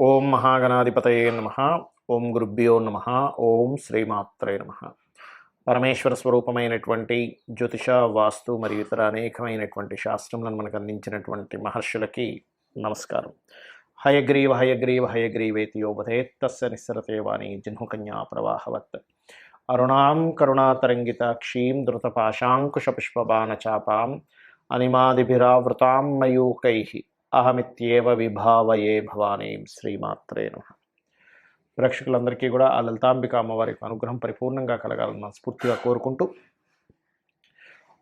ఓం మహాగణాధిపతయే నమ. ఓం గురుభ్యో నమ. ఓం శ్రీమాత్రే నమ. పరమేశ్వర స్వరూపమైనటువంటి జ్యోతిష వాస్తు మరియు ఇతర అనేకమైనటువంటి శాస్త్రములను మనకు అందించినటువంటి మహర్షులకి నమస్కారం. హయగ్రీవ హయగ్రీవ హయగ్రీవేతి యోపథేత్ తస్య నిస్సరతే వాణి జిహ్నుకన్యా ప్రవాహవత్. అరుణాం కరుణాతరంగితాక్షీం ధృతపాశాంకుశపుష్పబాణచాపాం అనిమాదిభిరావృతాం మయూకై. అహమిత్యేవ విభావయే భవానీ శ్రీమాత్రేను ప్రేక్షకులందరికీ కూడా ఆ లలితాంబిక అమ్మవారి అనుగ్రహం పరిపూర్ణంగా కలగాలని మనస్ఫూర్తిగా కోరుకుంటూ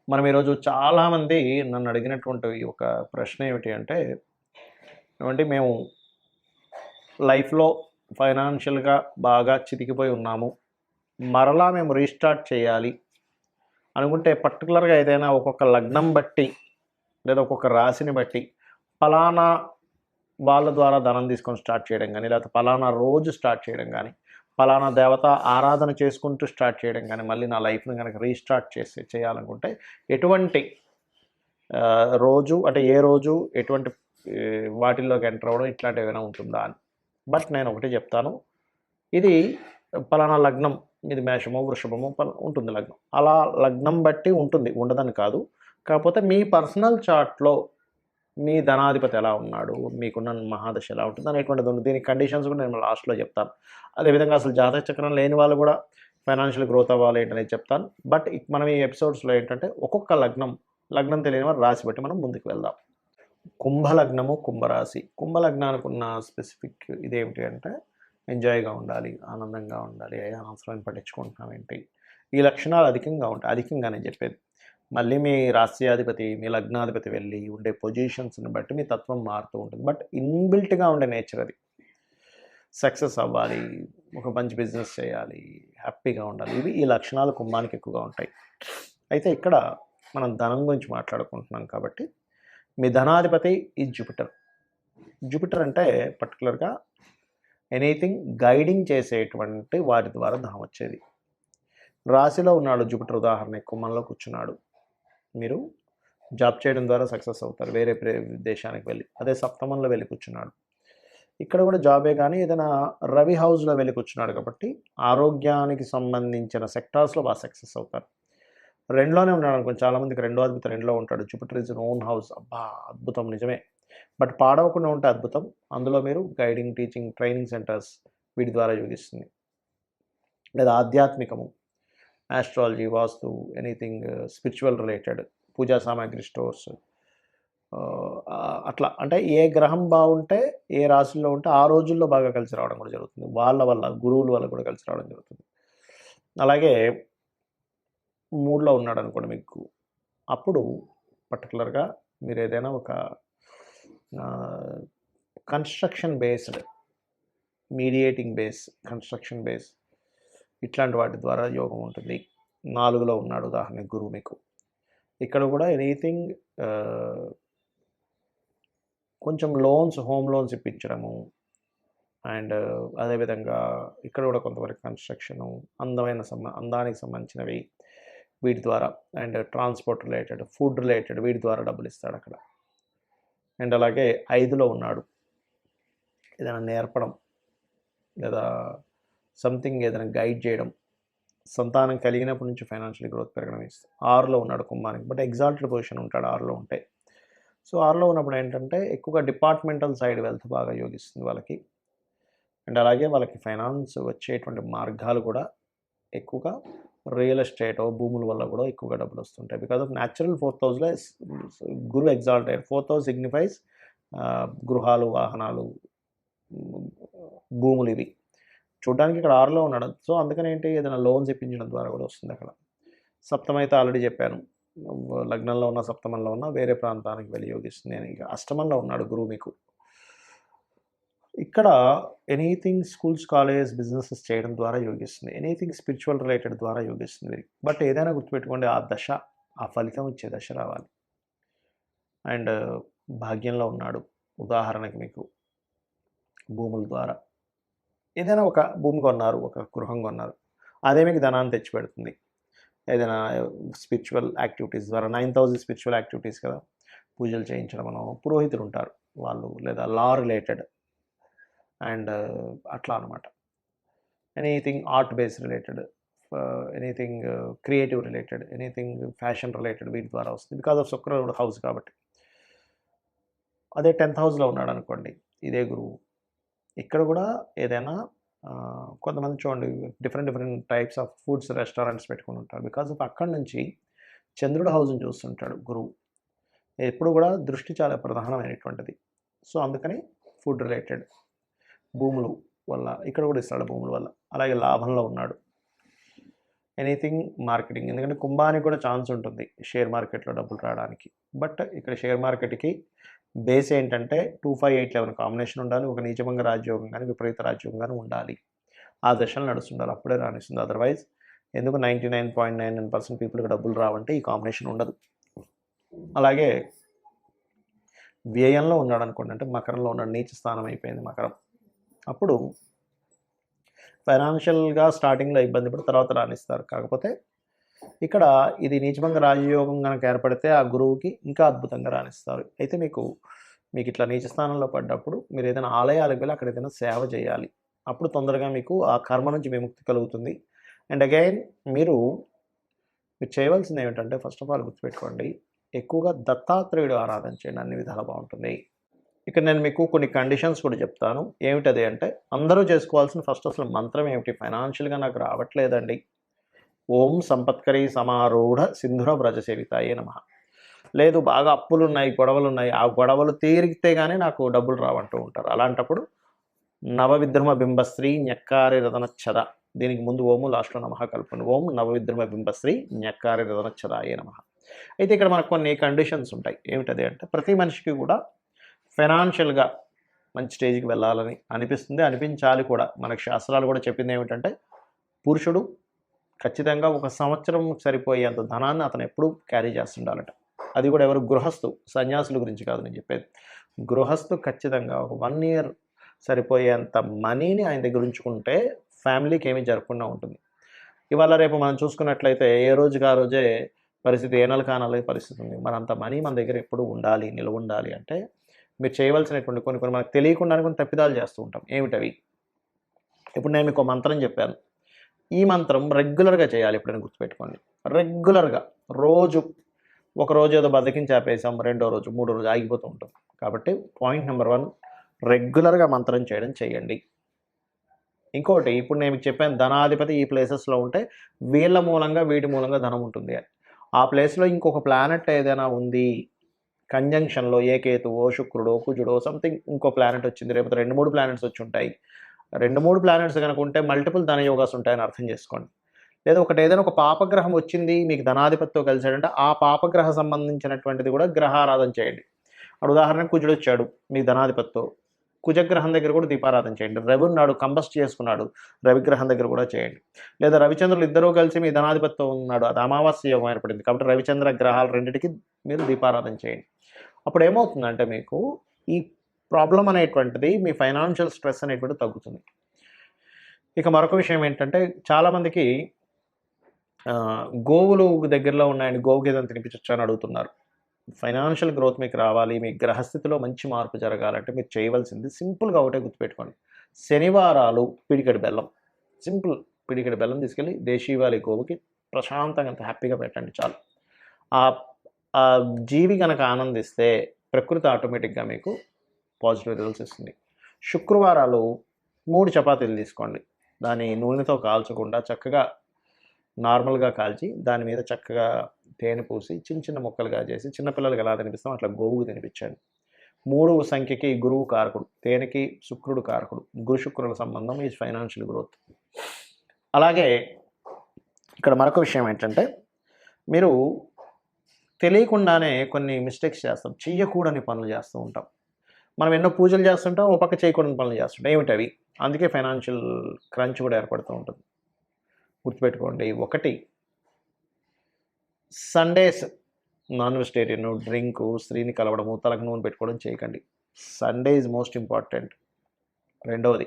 మనం ఈరోజు చాలామంది నన్ను అడిగినటువంటి ఒక ప్రశ్న ఏమిటి అంటే ఏమంటే మేము లైఫ్లో ఫైనాన్షియల్గా బాగా చితికిపోయి ఉన్నాము మరలా మేము రీస్టార్ట్ చేయాలి అనుకుంటే పర్టికులర్గా ఏదైనా ఒక్కొక్క లగ్నం బట్టి లేదా ఒక్కొక్క రాశిని బట్టి ఫలానా వాళ్ళ ద్వారా ధనం తీసుకొని స్టార్ట్ చేయడం కానీ లేకపోతే ఫలానా రోజు స్టార్ట్ చేయడం కానీ ఫలానా దేవత ఆరాధన చేసుకుంటూ స్టార్ట్ చేయడం కానీ మళ్ళీ నా లైఫ్ని కనుక రీస్టార్ట్ చేసి చేయాలనుకుంటే ఎటువంటి రోజు అంటే ఏ రోజు ఎటువంటి వాటిల్లోకి ఎంటర్ అవ్వడం ఇట్లాంటివి ఏమైనా ఉంటుందా అని. బట్ నేను ఒకటి చెప్తాను. ఇది ఫలానా లగ్నం ఇది మేషమో వృషభమో ఉంటుంది లగ్నం. అలా లగ్నం బట్టి ఉంటుంది ఉండదని కాదు. కాకపోతే మీ పర్సనల్ చార్ట్లో మీ ధనాధిపతి ఎలా ఉన్నాడు? మీకున్న మహాదశ ఎలా ఉంటుంది? అనేటువంటిది ఉంది దీని కండిషన్స్ కూడా నేను లాస్ట్లో చెప్తాను. అదేవిధంగా అసలు జాతక చక్రం లేని వాళ్ళు కూడా ఫైనాన్షియల్ గ్రోత్ అవ్వాలి ఏంటనేది చెప్తాను. బట్ మనం ఈ ఎపిసోడ్స్లో ఏంటంటే ఒక్కొక్క లగ్నం లగ్నం తెలియని వారు రాసి బట్టి మనం ముందుకు వెళ్దాం. కుంభ లగ్నము కుంభరాశి. కుంభలగ్నానికి ఉన్న స్పెసిఫిక్ ఇదేమిటి అంటే ఎంజాయ్గా ఉండాలి ఆనందంగా ఉండాలి ఏ అనవసరమైన పట్టించుకుంటున్నాం ఏంటి ఈ లక్షణాలు అధికంగా ఉంటాయి. అధికంగా నేను చెప్పేది. మళ్ళీ మీ రాష్ట్రీయాధిపతి మీ లగ్నాధిపతి వెళ్ళి ఉండే పొజిషన్స్ని బట్టి మీ తత్వం మారుతూ ఉంటుంది. బట్ ఇన్బిల్ట్గా ఉండే నేచర్ అది. సక్సెస్ అవ్వాలి ఒక మంచి బిజినెస్ చేయాలి హ్యాపీగా ఉండాలి. ఇవి ఈ లక్షణాలు కుంభానికి ఎక్కువగా ఉంటాయి. అయితే ఇక్కడ మనం ధనం గురించి మాట్లాడుకుంటున్నాం కాబట్టి మీ ధనాధిపతి ఈ జూపిటర్ జూపిటర్ అంటే పర్టికులర్గా ఎనీథింగ్ గైడింగ్ చేసేటువంటి వారి ద్వారా ధనం వచ్చేది. రాశిలో ఉన్నాడు జూపిటర్ ఉదాహరణ కుమ్మంలో కూర్చున్నాడు. మీరు జాబ్ చేయడం ద్వారా సక్సెస్ అవుతారు వేరే దేశానికి వెళ్ళి అదే సప్తమంలో వెళ్ళి కూర్చున్నాడు. ఇక్కడ కూడా జాబే కానీ ఏదైనా రవి హౌస్లో వెళ్ళి కూర్చున్నాడు కాబట్టి ఆరోగ్యానికి సంబంధించిన సెక్టార్స్లో బాగా సక్సెస్ అవుతారు. రెండులోనే ఉన్నాడు అనుకోండి చాలామందికి రెండో అద్భుతం రెండులో ఉంటాడు. జూపిటర్ ఇస్ ఓన్ హౌస్ అబ్బా అద్భుతం నిజమే. బట్ పాడవకుండా ఉంటే అద్భుతం అందులో మీరు గైడింగ్ టీచింగ్ ట్రైనింగ్ సెంటర్స్ వీటి ద్వారా యోగిస్తుంది. లేదా ఆధ్యాత్మికము astrology vastu anything spiritual related puja samagri stores uh, అట్లా. అంటే ఏ గ్రహం బాగుంటే ఏ రాశుల్లో ఉంటే ఆ రోజుల్లో బాగా కలిసి రావడం కూడా జరుగుతుంది. వాళ్ళ వల్ల గురువుల వల్ల కూడా కలిసి రావడం జరుగుతుంది. అలాగే మూడులో ఉన్నాడు అనుకోండి మీకు. అప్పుడు పర్టికులర్గా మీరు ఏదైనా ఒక construction based mediating base construction base ఇట్లాంటి వాటి ద్వారా యోగం ఉంటుంది. నాలుగులో ఉన్నాడు ఉదాహరణ గురువు మీకు. ఇక్కడ కూడా ఎనీథింగ్ కొంచెం లోన్స్ హోమ్ లోన్స్ ఇప్పించడము. అండ్ అదేవిధంగా ఇక్కడ కూడా కొంతవరకు కన్స్ట్రక్షను అందమైన సంబ అందానికి సంబంధించినవి వీటి ద్వారా. And transport related food related వీటి ద్వారా డబ్బులు ఇస్తాడు అక్కడ. అండ్ అలాగే ఐదులో ఉన్నాడు. ఏదైనా నేర్పడం లేదా సంథింగ్ ఏదైనా గైడ్ చేయడం సంతానం కలిగినప్పటి నుంచి ఫైనాన్షియల్ గ్రోత్ పెరగడం ఇస్తుంది ఆరులో ఉన్నాడు కుంభానికి. బట్ ఎగ్జాల్టెడ్ పొజిషన్ ఉంటాడు ఆరులో ఉంటే. సో ఆరులో ఉన్నప్పుడు ఏంటంటే ఎక్కువగా డిపార్ట్మెంటల్ సైడ్ వెల్త్ బాగా యోగిస్తుంది వాళ్ళకి. అండ్ అలాగే వాళ్ళకి ఫైనాన్స్ వచ్చేటువంటి మార్గాలు కూడా ఎక్కువగా రియల్ ఎస్టేట్ భూముల వల్ల కూడా ఎక్కువగా డబ్బులు వస్తుంటాయి. బికాజ్ ఆఫ్ న్యాచురల్ ఫోర్త్ హౌస్లో Guru exalted fourth house signifies గృహాలు వాహనాలు భూములు ఇవి. చూడడానికి ఇక్కడ ఆరులో ఉన్నాడు. సో అందుకని ఏంటి? ఏదైనా లోన్స్ ఇప్పించడం ద్వారా కూడా వస్తుంది అక్కడ. సప్తమ అయితే ఆల్రెడీ చెప్పాను. లగ్నంలో ఉన్న సప్తమంలో ఉన్న వేరే ప్రాంతానికి వెళ్ళి యోగిస్తుంది నేను ఇక అష్టమంలో ఉన్నాడు గురువు మీకు. ఇక్కడ ఎనీథింగ్ స్కూల్స్ కాలేజ్ బిజినెసెస్ చేయడం ద్వారా యోగిస్తుంది. ఎనీథింగ్ స్పిరిచువల్ రిలేటెడ్ ద్వారా యోగిస్తుంది వీరికి. బట్ ఏదైనా గుర్తుపెట్టుకోండి ఆ దశ ఆ ఫలితం ఇచ్చే దశ రావాలి. అండ్ భాగ్యంలో ఉన్నాడు. ఉదాహరణకి మీకు భూముల ద్వారా. ఏదైనా ఒక భూమి కొన్నారు ఒక గృహం కొన్నారు అదే మీకు ధనాన్ని తెచ్చిపెడుతుంది. ఏదైనా స్పిరిచువల్ యాక్టివిటీస్ ద్వారా నైన్ థౌజండ్ స్పిరిచువల్ యాక్టివిటీస్ కదా పూజలు చేయించడం మనం పురోహితులు ఉంటారు వాళ్ళు లేదా లా రిలేటెడ్ అండ్ అట్లా అనమాట anything art base related anything creative related anything fashion related వీటి ద్వారా వస్తుంది. బికాస్ ఆఫ్ శుక్రుడు హౌస్ కాబట్టి. అదే టెన్త్ హౌస్లో ఉన్నాడు అనుకోండి ఇదే గురువు. ఇక్కడ కూడా ఏదైనా కొంతమంది చూడండి different different types of foods restaurants పెట్టుకుని ఉంటారు. బికాస్ ఆఫ్ అక్కడి నుంచి చంద్రుడు హౌస్ని చూస్తుంటాడు గురువు. ఎప్పుడు కూడా దృష్టి చాలా ప్రధానమైనటువంటిది. సో అందుకని ఫుడ్ రిలేటెడ్ భూములు వల్ల ఇక్కడ కూడా ఇస్తాడు భూముల వల్ల. అలాగే లాభంలో ఉన్నాడు. Anything marketing. ఎందుకంటే కుంభానికి కూడా ఛాన్స్ ఉంటుంది షేర్ మార్కెట్లో డబ్బులు రావడానికి. బట్ ఇక్కడ షేర్ మార్కెట్కి బేస్ ఏంటంటే two five eight eleven combination ఉండాలి ఒక నీచభంగ రాజ్యోగం కానీ విపరీత రాజ్యోగం కానీ ఉండాలి. ఆ దశలు నడుస్తుండాలి అప్పుడే రాణిస్తుంది. అదర్వైజ్ ఎందుకు ninety nine point nine nine percent పీపుల్కి డబ్బులు రావంటే ఈ కాంబినేషన్ ఉండదు. అలాగే వ్యయంలో ఉన్నాడు అనుకోండి అంటే మకరంలో ఉన్నాడు నీచ స్థానం అయిపోయింది మకరం. అప్పుడు ఫైనాన్షియల్గా స్టార్టింగ్లో ఇబ్బంది పడి తర్వాత రాణిస్తారు. కాకపోతే ఇక్కడ ఇది నీచభంగ రాజయోగం కనుక ఏర్పడితే ఆ గురువుకి ఇంకా అద్భుతంగా రాణిస్తారు. అయితే మీకు మీకు ఇట్లా నీచ స్థానంలో పడ్డప్పుడు మీరు ఏదైనా ఆలయాలకు వెళ్ళి అక్కడ ఏదైనా సేవ చేయాలి. అప్పుడు తొందరగా మీకు ఆ కర్మ నుంచి విముక్తి కలుగుతుంది. అండ్ అగైన్ మీరు మీరు చేయవలసింది ఏమిటంటే ఫస్ట్ ఆఫ్ ఆల్ గుర్తుపెట్టుకోండి ఎక్కువగా దత్తాత్రేయుడు ఆరాధన చేయండి. అన్ని విధాలు బాగుంటుంది. ఇక్కడ నేను మీకు కొన్ని కండిషన్స్ కూడా చెప్తాను. ఏమిటది అంటే అందరూ చేసుకోవాల్సిన ఫస్ట్ అసలు మంత్రం ఏమిటి? ఫైనాన్షియల్గా నాకు రావట్లేదండి. ఓం సంపత్కరీ సమారూఢ సింధుర వ్రజ సేవితాయే నమ. లేదు బాగా అప్పులు ఉన్నాయి గొడవలు ఉన్నాయి ఆ గొడవలు తీరిగితే కానీ నాకు డబ్బులు రావంటూ ఉంటారు. అలాంటప్పుడు నవవిద్రమ బింబశ్రీ ñక్కారి రతనచ్చద దీనికి ముందు ఓము లాస్ట్లో నమః కల్పన ఓం నవవిద్రమ బింబశ్రీ ñక్కారి రతనచ్చదాయే నమ. అయితే ఇక్కడ మనకు కొన్ని కండిషన్స్ ఉంటాయి. ఏమిటది అంటే ప్రతి మనిషికి కూడా ఫైనాన్షియల్గా మంచి స్టేజ్కి వెళ్ళాలని అనిపిస్తుంది. అనిపించాలి కూడా. మనకు శాస్త్రాలు కూడా చెప్పింది ఏమిటంటే పురుషుడు ఖచ్చితంగా ఒక సంవత్సరం సరిపోయేంత ధనాన్ని అతను ఎప్పుడూ క్యారీ చేస్తుండాలట. అది కూడా ఎవరు? గృహస్థు. సన్యాసుల గురించి కాదు నేను చెప్పేది. గృహస్థు ఖచ్చితంగా ఒక వన్ ఇయర్ సరిపోయేంత మనీని ఆయన దగ్గర ఉంచుకుంటే ఫ్యామిలీకి ఏమీ జరగకుండా ఉంటుంది. ఇవాళ రేపు మనం చూసుకున్నట్లయితే ఏ రోజుకి ఆ రోజే పరిస్థితి ఏ నెల కానాలి పరిస్థితి ఉంది. మన అంత మనీ మన దగ్గర ఎప్పుడు ఉండాలి నిల్వ ఉండాలి అంటే మీరు చేయవలసినటువంటి కొన్ని కొన్ని మనకు తెలియకుండా కొన్ని తప్పిదాలు చేస్తూ ఉంటాం. ఏమిటవి? ఇప్పుడు నేను మీకు మంత్రం చెప్పాను. ఈ మంత్రం రెగ్యులర్గా చేయాలి ఎప్పుడైనా గుర్తుపెట్టుకోండి. రెగ్యులర్గా రోజు ఒక రోజు ఏదో బతికించి ఆపేసాం రెండో రోజు మూడో రోజు ఆగిపోతూ ఉంటాం. కాబట్టి పాయింట్ నెంబర్ వన్ రెగ్యులర్గా మంత్రం చేయడం చేయండి. ఇంకోటి ఇప్పుడు నేను చెప్పాను ధనాధిపతి ఈ ప్లేసెస్లో ఉంటే వీళ్ళ మూలంగా వీటి మూలంగా ధనం ఉంటుంది అని. ఆ ప్లేస్లో ఇంకొక ప్లానెట్ ఏదైనా ఉంది కంజంక్షన్లో ఏ కేతువో శుక్రుడో కుజుడో సంథింగ్ ఇంకో ప్లానెట్ వచ్చింది రేపు రెండు మూడు ప్లానెట్స్ వచ్చి ఉంటాయి. రెండు మూడు ప్లానెట్స్ కనుక ఉంటే మల్టిపుల్ ధన యోగాస్ ఉంటాయని అర్థం చేసుకోండి. లేదా ఒకటి ఏదైనా ఒక పాపగ్రహం వచ్చింది మీకు ధనాధిపతితో కలిసాడంటే ఆ పాపగ్రహ సంబంధించినటువంటిది కూడా గ్రహారాధన చేయండి. అప్పుడు ఉదాహరణకు కుజుడు వచ్చాడు మీ ధనాధిపతితో. కుజగ్రహం దగ్గర కూడా దీపారాధన చేయండి. రవి ఉన్నాడు కంబస్ట్ చేసుకున్నాడు రవిగ్రహం దగ్గర కూడా చేయండి. లేదా రవిచంద్రులు ఇద్దరూ కలిసి మీ ధనాధిపతితో ఉన్నాడు అది అమావాస్య యోగం ఏర్పడింది కాబట్టి రవిచంద్ర గ్రహాలు రెండింటికి మీరు దీపారాధన చేయండి. అప్పుడు ఏమవుతుందంటే మీకు ఈ ప్రాబ్లం అనేటువంటిది మీ ఫైనాన్షియల్ స్ట్రెస్ అనేటువంటిది తగ్గుతుంది. ఇక మరొక విషయం ఏంటంటే చాలామందికి గోవులు దగ్గరలో ఉన్నాయని గోవుకి ఏదైనా తినిపించచ్చు అని అడుగుతున్నారు. ఫైనాన్షియల్ గ్రోత్ మీకు రావాలి మీ గ్రహస్థితిలో మంచి మార్పు జరగాలంటే మీరు చేయవలసింది సింపుల్గా ఒకటే గుర్తుపెట్టుకోండి. శనివారాలు పిడికడి బెల్లం. సింపుల్ పిడికడి బెల్లం తీసుకెళ్ళి దేశీవాలి గోవుకి ప్రశాంతంగా అంత హ్యాపీగా పెట్టండి చాలు. ఆ జీవి కనుక ఆనందిస్తే ప్రకృతి ఆటోమేటిక్గా మీకు పాజిటివ్ రిజల్ట్స్ ఇస్తుంది శుక్రవారాలు మూడు చపాతీలు తీసుకోండి. దాని నూనెతో కాల్చకుండా చక్కగా నార్మల్గా కాల్చి దాని మీద చక్కగా తేనె పూసి చిన్న చిన్న ముక్కలుగా చేసి చిన్నపిల్లలకి ఎలా తినిపిస్తాం అట్లా గోవుకు తినిపించండి. మూడు సంఖ్యకి గురువు కారకుడు తేనెకి శుక్రుడు కారకుడు గురు శుక్రుల సంబంధం ఈ ఫైనాన్షియల్ గ్రోత్. అలాగే ఇక్కడ మరొక విషయం ఏంటంటే మీరు తెలియకుండానే కొన్ని మిస్టేక్స్ చేస్తాం చెయ్యకూడని పనులు చేస్తూ ఉంటాం. మనం ఎన్నో పూజలు చేస్తుంటాం ఒక పక్క చేయకూడని పనులు చేస్తుంటాం. ఏమిటి అవి? అందుకే ఫైనాన్షియల్ క్రంచ్ కూడా ఏర్పడుతూ ఉంటుంది. గుర్తుపెట్టుకోండి ఒకటి సండేస్ నాన్ వెజిటేరియన్ డ్రింకు స్త్రీని కలవడము తలకు నూనె పెట్టుకోవడం చేయకండి. సండే ఈజ్ మోస్ట్ ఇంపార్టెంట్ రెండవది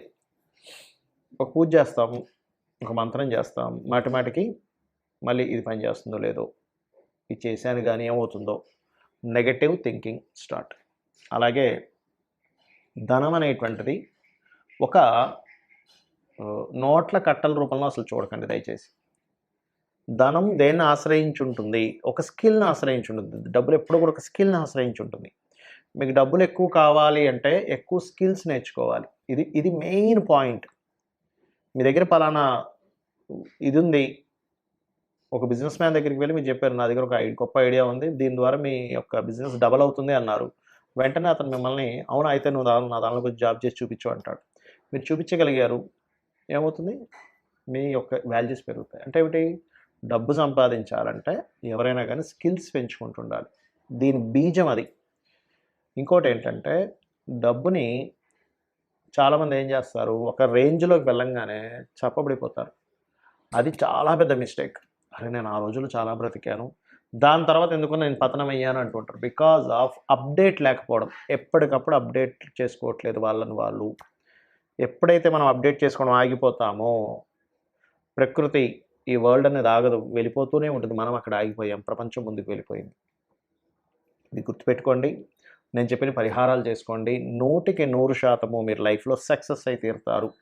ఒక పూజ చేస్తాము ఒక మంత్రం చేస్తాం మాటిమాటికి మళ్ళీ ఇది పని చేస్తుందో లేదో ఇది చేశాను కానీ ఏమవుతుందో నెగటివ్ థింకింగ్ స్టార్ట్ అలాగే ధనం అనేటువంటిది ఒక నోట్ల కట్టల రూపంలో అసలు చూడకండి దయచేసి. ధనం దేన్ని ఆశ్రయించి ఉంటుంది ఒక స్కిల్ని ఆశ్రయించి ఉంటుంది డబ్బులు ఎప్పుడు కూడా ఒక స్కిల్ని ఆశ్రయించి ఉంటుంది మీకు డబ్బులు ఎక్కువ కావాలి అంటే ఎక్కువ స్కిల్స్ నేర్చుకోవాలి. ఇది ఇది మెయిన్ పాయింట్. మీ దగ్గర పలానా ఇది ఉంది ఒక బిజినెస్ మ్యాన్ దగ్గరికి వెళ్ళి మీరు చెప్పారు నా దగ్గర ఒక గొప్ప ఐడియా ఉంది. దీని ద్వారా మీ యొక్క బిజినెస్ డబల్ అవుతుంది అన్నారు. వెంటనే అతను మిమ్మల్ని అవును అయితే నువ్వు దాని నా దానిలో కొంచెం జాబ్ చేసి చూపించు అంటాడు. మీరు చూపించగలిగారు. ఏమవుతుంది? మీ యొక్క వాల్యూస్ పెరుగుతాయి. అంటే ఏమిటి? డబ్బు సంపాదించాలంటే ఎవరైనా కానీ స్కిల్స్ పెంచుకుంటుండాలి. దీని బీజం అది. ఇంకోటి ఏంటంటే డబ్బుని చాలామంది ఏం చేస్తారు? ఒక రేంజ్లోకి వెళ్ళంగానే చప్పబడిపోతారు. అది చాలా పెద్ద మిస్టేక్. అరే నేను ఆ రోజులు చాలా బ్రతికాను. దాని తర్వాత ఎందుకు నేను పతనం అయ్యాను అంటుంటారు? బికాజ్ ఆఫ్ అప్డేట్ లేకపోవడం. ఎప్పటికప్పుడు అప్డేట్ చేసుకోవట్లేదు వాళ్ళని వాళ్ళు. ఎప్పుడైతే మనం అప్డేట్ చేసుకోవడం ఆగిపోతామో ప్రకృతి ఈ వరల్డ్ అనేది ఆగదు. వెళ్ళిపోతూనే ఉంటుంది. మనం అక్కడ ఆగిపోయాం. ప్రపంచం ముందుకు వెళ్ళిపోయింది. ఇది గుర్తుపెట్టుకోండి. నేను చెప్పిన పరిహారాలు చేసుకోండి. నూటికి నూరు శాతము మీరు లైఫ్లో సక్సెస్ అయి తీరుతారు.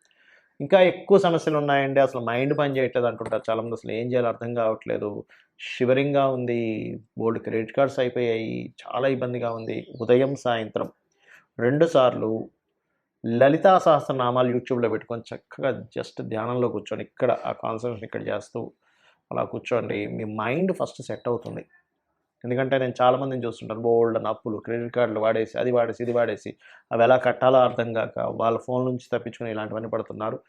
ఇంకా ఎక్కువ సమస్యలు ఉన్నాయండి. అసలు మైండ్ పని చేయట్లేదు అంటుంటారు చాలామంది. అసలు ఏం చేయాలో అర్థం కావట్లేదు. షివరింగ్గా ఉంది. బోల్డ్ క్రెడిట్ కార్డ్స్ అయిపోయాయి. చాలా ఇబ్బందిగా ఉంది. ఉదయం సాయంత్రం రెండు సార్లు లలితా సహస్రనామాలు యూట్యూబ్లో పెట్టుకొని చక్కగా జస్ట్ ధ్యానంలో కూర్చొని ఇక్కడ ఆ కాన్సన్ట్రేషన్ ఇక్కడ చేస్తూ అలా కూర్చోండి. మీ మైండ్ ఫస్ట్ సెట్ అవుతుంది. ఎందుకంటే నేను చాలామందిని చూస్తుంటాను. బోల్డ్ అని అప్పులు క్రెడిట్ కార్డులు వాడేసి అది వాడేసి ఇది వాడేసి అవి ఎలా కట్టాలో అర్థం కాక వాళ్ళ ఫోన్ నుంచి తప్పించుకుని ఇలాంటివన్నీ పడుతున్నారు.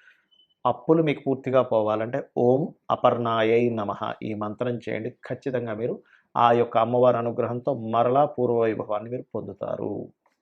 అప్పులు మీకు పూర్తిగా పోవాలంటే ఓం అపర్ణాయై నమః ఈ మంత్రం చేయండి. ఖచ్చితంగా మీరు ఆ యొక్క అమ్మవారి అనుగ్రహంతో మరలా పూర్వ వైభవాన్ని మీరు పొందుతారు.